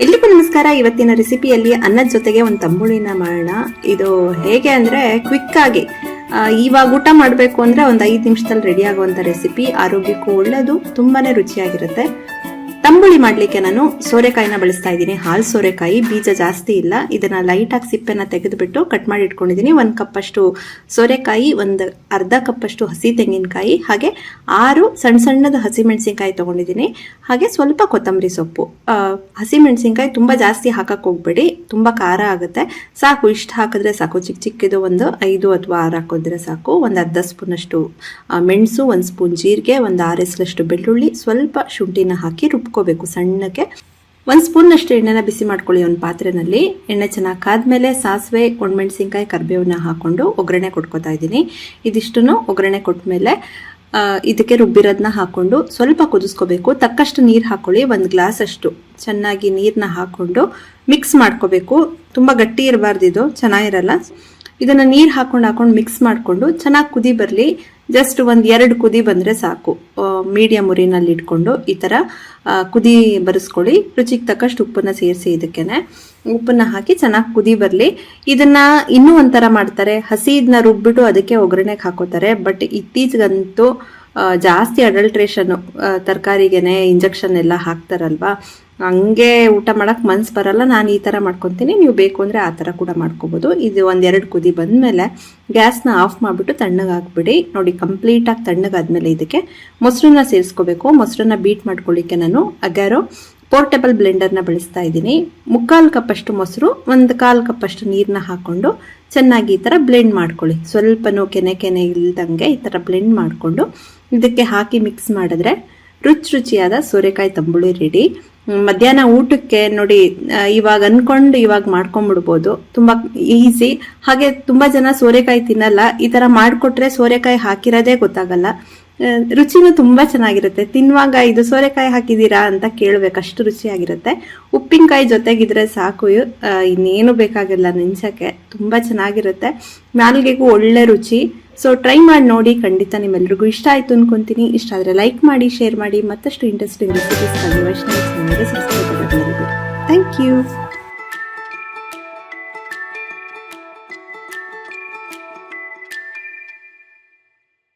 ಎಲ್ರಿಗೂ ನಮಸ್ಕಾರ. ಇವತ್ತಿನ ರೆಸಿಪಿಯಲ್ಲಿ ಅನ್ನದ ಜೊತೆಗೆ ಒಂದು ತಂಬುಳಿನ ಮಾಡೋಣ. ಇದು ಹೇಗೆ ಅಂದ್ರೆ ಕ್ವಿಕ್ ಆಗಿ ಇವಾಗ ಊಟ ಮಾಡಬೇಕು ಅಂದ್ರೆ ಒಂದು ಐದು ನಿಮಿಷದಲ್ಲಿ ರೆಡಿ ಆಗುವಂತ ರೆಸಿಪಿ ಆರೋಗ್ಯಕ್ಕೂ ಒಳ್ಳೆಯದು ತುಂಬಾನೇ ರುಚಿಯಾಗಿರುತ್ತೆ. ತಂಬುಳಿ ಮಾಡ್ಲಿಕ್ಕೆ ನಾನು ಸೋರೆಕಾಯಿನ ಬಳಸ್ತಾ ಇದ್ದೀನಿ. ಹಾಲು ಸೋರೆಕಾಯಿ, ಬೀಜ ಜಾಸ್ತಿ ಇಲ್ಲ. ಇದನ್ನ ಲೈಟ್ ಆಗಿ ಸಿಪ್ಪೆನ ತೆಗೆದುಬಿಟ್ಟು ಕಟ್ ಮಾಡಿ ಇಟ್ಕೊಂಡಿದ್ದೀನಿ. ಒಂದು ಕಪ್ ಅಷ್ಟು ಸೋರೆಕಾಯಿ, ಒಂದು ಅರ್ಧ ಕಪ್ ಅಷ್ಟು ಹಸಿ ತೆಂಗಿನಕಾಯಿ, ಹಾಗೆ ಆರು ಸಣ್ಣ ಸಣ್ಣದ ಹಸಿಮೆಣಸಿನ್ಕಾಯಿ ತಗೊಂಡಿದ್ದೀನಿ. ಹಾಗೆ ಸ್ವಲ್ಪ ಕೊತ್ತಂಬರಿ ಸೊಪ್ಪು. ಹಸಿ ಹಸಿಮೆಣಸಿನ್ಕಾಯಿ ತುಂಬ ಜಾಸ್ತಿ ಹಾಕಕ್ಕೆ ಹೋಗ್ಬೇಡಿ. ತುಂಬ ಖಾರ ಆಗುತ್ತೆ. ಸಾಕು, ಇಷ್ಟು ಹಾಕಿದ್ರೆ ಸಾಕು. ಚಿಕ್ಕ ಚಿಕ್ಕದು ಒಂದು ಐದು ಅಥವಾ ಆರು ಹಾಕಿದ್ರೆ ಸಾಕು. ಒಂದು ಅರ್ಧ ಸ್ಪೂನಷ್ಟು ಮೆಣಸು, ಒಂದು ಸ್ಪೂನ್ ಜೀರಿಗೆ, ಒಂದು ಆರು ಎಸ್ಲಷ್ಟು ಬೆಳ್ಳುಳ್ಳಿ, ಸ್ವಲ್ಪ ಶುಂಠಿನ ಹಾಕಿ ರುಬ್ಕೋಬೇಕು ಸಣ್ಣಕ್ಕೆ. ಒಂದು ಸ್ಪೂನ್ನಷ್ಟು ಎಣ್ಣೆನ ಬಿಸಿ ಮಾಡ್ಕೊಳ್ಳಿ ಒಂದು ಪಾತ್ರೆನಲ್ಲಿ. ಎಣ್ಣೆ ಚೆನ್ನಾಗಿ ಕಾದ್ಮೇಲೆ ಸಾಸಿವೆ ಒಣಮೆಣಸಿನ್ಕಾಯಿ ಕರಿಬೇವನ್ನ ಹಾಕೊಂಡು ಒಗ್ಗರಣೆ ಕೊಟ್ಕೋತಾ ಇದ್ದೀನಿ. ಇದಿಷ್ಟನ್ನು ಒಗ್ಗರಣೆ ಕೊಟ್ಮೇಲೆ ಇದಕ್ಕೆ ರುಬ್ಬಿರೋದನ್ನ ಹಾಕೊಂಡು ಸ್ವಲ್ಪ ಕುದಿಸ್ಕೋಬೇಕು. ತಕ್ಕಷ್ಟು ನೀರು ಹಾಕೊಳ್ಳಿ, ಒಂದು ಗ್ಲಾಸ್ ಅಷ್ಟು ಚೆನ್ನಾಗಿ ನೀರನ್ನ ಹಾಕೊಂಡು ಮಿಕ್ಸ್ ಮಾಡ್ಕೋಬೇಕು. ತುಂಬ ಗಟ್ಟಿ ಇರಬಾರ್ದು ಇದು ಚೆನ್ನಾಗಿರಲ್ಲ. ಇದನ್ನು ನೀರು ಹಾಕೊಂಡು ಹಾಕೊಂಡು ಮಿಕ್ಸ್ ಮಾಡಿಕೊಂಡು ಚೆನ್ನಾಗಿ ಕುದಿ ಬರಲಿ. ಜಸ್ಟ್ ಒಂದು ಎರಡು ಕುದಿ ಬಂದರೆ ಸಾಕು. ಮೀಡಿಯಂ ಉರಿನಲ್ಲಿ ಇಟ್ಕೊಂಡು ಈ ಥರ ಕುದಿ ಬರೆಸ್ಕೊಳ್ಳಿ. ರುಚಿಗೆ ತಕ್ಕಷ್ಟು ಉಪ್ಪನ್ನ ಸೇರಿಸಿ ಇದಕ್ಕೇನೆ. ಉಪ್ಪನ್ನ ಹಾಕಿ ಚೆನ್ನಾಗಿ ಕುದಿ ಬರಲಿ. ಇದನ್ನ ಇನ್ನೂ ಒಂಥರ ಮಾಡ್ತಾರೆ. ಹಸಿ ಇದನ್ನ ರುಬ್ಬಿಟ್ಟು ಅದಕ್ಕೆ ಒಗ್ಗರಣೆಗೆ ಹಾಕೋತಾರೆ. ಬಟ್ ಇತ್ತೀಚೆಗಂತೂ ಜಾಸ್ತಿ ಅಡಲ್ಟ್ರೇಷನ್ನು ತರಕಾರಿಗೆನೆ ಇಂಜೆಕ್ಷನ್ ಎಲ್ಲ ಹಾಕ್ತಾರಲ್ವಾ? ಹಂಗೆ ಊಟ ಮಾಡೋಕ್ಕೆ ಮನ್ಸು ಬರಲ್ಲ, ನಾನು ಈ ಥರ ಮಾಡ್ಕೊತೀನಿ, ನೀವು ಬೇಕು ಅಂದರೆ ಆ ಥರ ಕೂಡ ಮಾಡ್ಕೋಬೋದು. ಇದು ಒಂದೆರಡು ಕುದಿ ಬಂದಮೇಲೆ ಗ್ಯಾಸ್ನ ಆಫ್ ಮಾಡಿಬಿಟ್ಟು ತಣ್ಣಗಾಕ್ಬಿಡಿ ನೋಡಿ ಕಂಪ್ಲೀಟಾಗಿ ತಣ್ಣಗಾದ್ಮೇಲೆ ಇದಕ್ಕೆ ಮೊಸರನ್ನ ಸೇರಿಸ್ಕೋಬೇಕು. ಮೊಸರನ್ನ ಬೀಟ್ ಮಾಡ್ಕೊಳ್ಳಿಕ್ಕೆ ನಾನು ಅಗ್ಯಾರೋ ಪೋರ್ಟೇಬಲ್ ಬ್ಲೆಂಡರ್ನ ಬಳಸ್ತಾ ಇದ್ದೀನಿ. ಮುಕ್ಕಾಲು ಕಪ್ಪಷ್ಟು ಮೊಸರು, ಒಂದು ಕಾಲು ಕಪ್ಪಷ್ಟು ನೀರನ್ನ ಹಾಕ್ಕೊಂಡು ಚೆನ್ನಾಗಿ ಈ ಥರ ಬ್ಲೆಂಡ್ ಮಾಡ್ಕೊಳ್ಳಿ. ಸ್ವಲ್ಪನೂ ಕೆನೆ ಕೆನೆ ಇಲ್ದಂಗೆ ಈ ಥರ ಬ್ಲೆಂಡ್ ಮಾಡಿಕೊಂಡು ಇದಕ್ಕೆ ಹಾಕಿ ಮಿಕ್ಸ್ ಮಾಡಿದ್ರೆ ರುಚಿ ರುಚಿಯಾದ ಸೋರೆಕಾಯಿ ತಂಬುಳಿ ರೆಡಿ ಮಧ್ಯಾಹ್ನ ಊಟಕ್ಕೆ ನೋಡಿ ಇವಾಗ ಅನ್ಕೊಂಡು ಇವಾಗ ಮಾಡ್ಕೊಂಡ್ಬಿಡ್ಬೋದು. ತುಂಬ ಈಸಿ ಹಾಗೆ ತುಂಬ ಜನ ಸೋರೆಕಾಯಿ ತಿನ್ನಲ್ಲ. ಈ ಥರ ಮಾಡಿಕೊಟ್ರೆ ಸೋರೆಕಾಯಿ ಹಾಕಿರೋದೇ ಗೊತ್ತಾಗಲ್ಲ. ರುಚಿನೂ ತುಂಬ ಚೆನ್ನಾಗಿರುತ್ತೆ. ತಿನ್ನುವಾಗ ಇದು ಸೋರೆಕಾಯಿ ಹಾಕಿದ್ದೀರಾ ಅಂತ ಕೇಳ್ಬೇಕು, ಅಷ್ಟು ರುಚಿಯಾಗಿರುತ್ತೆ. ಉಪ್ಪಿನಕಾಯಿ ಜೊತೆಗಿದ್ರೆ ಸಾಕು. ಇನ್ನೇನು ಬೇಕಾಗಿಲ್ಲ ನೆನ್ಸಕ್ಕೆ ತುಂಬ ಚೆನ್ನಾಗಿರುತ್ತೆ. ನಾಲ್ಗೆಗೂ ಒಳ್ಳೆ ರುಚಿ. ಸೊ ಟ್ರೈ ಮಾಡಿ ನೋಡಿ, ಖಂಡಿತ ನಿಮ್ಮೆಲ್ರಿಗೂ ಇಷ್ಟ ಆಯಿತು ಅನ್ಕೊಂತೀನಿ. ಇಷ್ಟ ಆದರೆ ಲೈಕ್ ಮಾಡಿ ಶೇರ್ ಮಾಡಿ. ಮತ್ತಷ್ಟು ಇಂಟ್ರೆಸ್ಟಿಂಗ್ ರೆಸಿಪೀಸ್ ಥ್ಯಾಂಕ್ ಯು